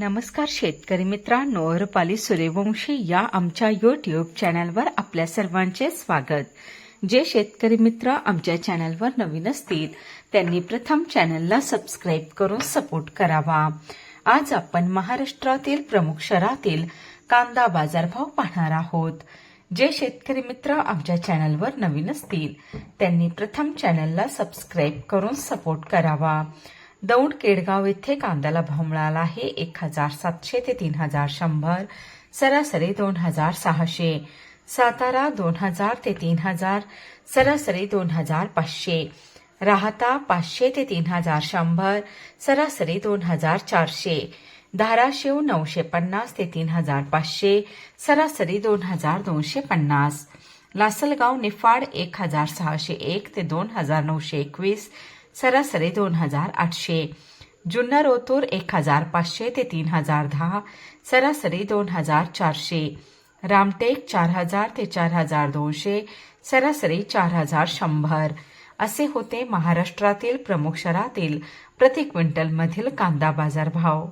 नमस्कार शेतकरी मित्रांनो रुपाली सूर्यवंशी या आमच्या यूट्यूब चॅनलवर आपल्या सर्वांचे स्वागत. जे शेतकरी मित्र आमच्या चॅनलवर नवीन असतील त्यांनी प्रथम चॅनलला सबस्क्राईब करून सपोर्ट करावा. आज आपण महाराष्ट्रातील प्रमुख शहरातील कांदा बाजारभाव पाहणार आहोत. जे शेतकरी मित्र आमच्या चॅनलवर नवीन असतील त्यांनी प्रथम चॅनलला सबस्क्राईब करून सपोर्ट करावा. दौंड केडगाव येथे कांद्याला भाव मिळाला आहे. एक हजार सातशे ते तीन हजार शंभर. सरासरी दोन हजार सहाशे. सातारा दोन हजार ते तीन हजार. सरासरी दोन हजार पाचशे. राहता पाचशे ते तीन हजार शंभर. सरासरी दोन हजार चारशे. धाराशिव नऊशे पन्नास ते तीन हजार पाचशे. सरासरी दोन हजार दोनशे पन्नास. लासलगाव निफाड एक हजार सहाशे एक ते दोन हजार नऊशे एकवीस. सरासरी दोन हजार आठशे. जुन्नर ओतूर एक हजार पाचशे ते तीन हजार दहा. सरासरी दोन हजार चारशे. रामटेक चार हजार ते चार हजार दोनशे. सरासरी चार हजार शंभर. असे होते महाराष्ट्रातील प्रमुख शहरातील प्रति क्विंटलमधील कांदा बाजार भाव